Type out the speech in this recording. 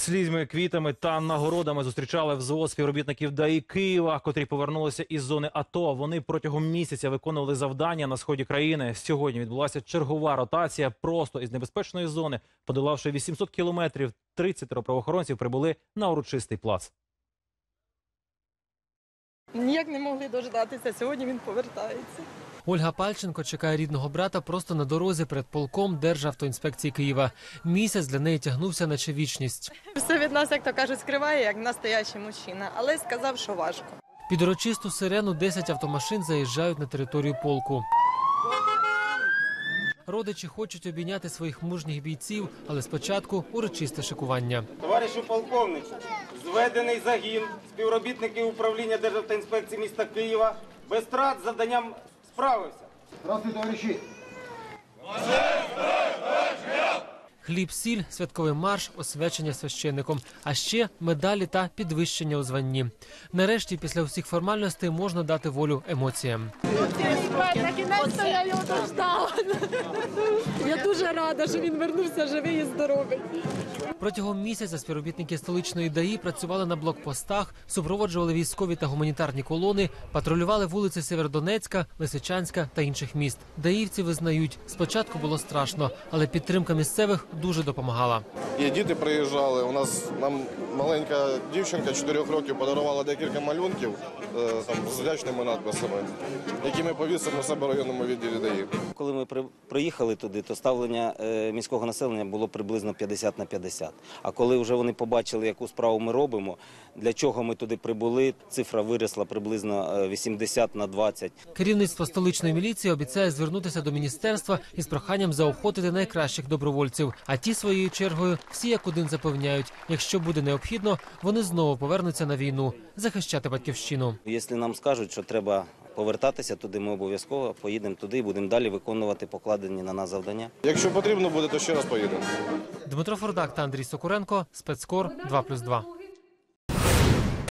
Слізьми, квітами та нагородами зустрічали взвод співробітників ДАІ Києва, котрі повернулися із зони АТО. Вони протягом місяця виконували завдання на сході країни. Сьогодні відбулася чергова ротація просто із небезпечної зони. Подолавши 800 кілометрів, 30 правоохоронців прибули на урочистий плац. Ніяк не могли дождатися. Сьогодні він повертається. Ольга Пальченко чекає рідного брата просто на дорозі перед полком Державтоінспекції Києва. Місяць для неї тягнувся наче вічність. Все від нас, як то кажуть, скриває, як настоящий мужчина, але сказав, що важко. Під урочисту сирену 10 автомашин заїжджають на територію полку. Родичі хочуть обійняти своїх мужніх бійців, але спочатку урочисте шикування. Товаришу полковничу, зведений загін співробітників управління Державтоінспекції міста Києва без втрат з завданням справився. Здравствуйте, товариші! Хліб, сіль, святковий марш, освячення священником, а ще медалі та підвищення у званні. Нарешті, після усіх формальностей, можна дати волю емоціям. Накінець-то я його дождала. Я дуже рада, що він вернувся живий і здоровий. Протягом місяця співробітники столичної ДАІ працювали на блокпостах, супроводжували військові та гуманітарні колони, патрулювали вулиці Сєвєродонецька, Лисичанська та інших міст. Даївці визнають, спочатку було страшно, але підтримка місцевих дуже допомагала. І діти приїжджали. У нас нам маленька дівчинка 4 років подарувала декілька малюнків е, там, з вдячними надписами, які ми повісимо себе в районному відділі ДАІ. Коли ми при- приїхали туди, то ставлення е, міського населення було приблизно 50 на 50. А коли вже вони побачили, яку справу ми робимо, для чого ми туди прибули, цифра виросла приблизно е, 80 на 20. Керівництво столичної міліції обіцяє звернутися до міністерства із проханням заохотити найкращих добровольців. А ті своєю чергою всі як один запевняють, якщо буде необхідно, вони знову повернуться на війну захищати батьківщину. Якщо нам скажуть, що треба повертатися туди, ми обов'язково поїдемо туди і будемо далі виконувати покладені на нас завдання. Якщо потрібно буде, то ще раз поїдемо. Дмитро Фордак та Андрій Сокуренко. Спецкор 2+,2.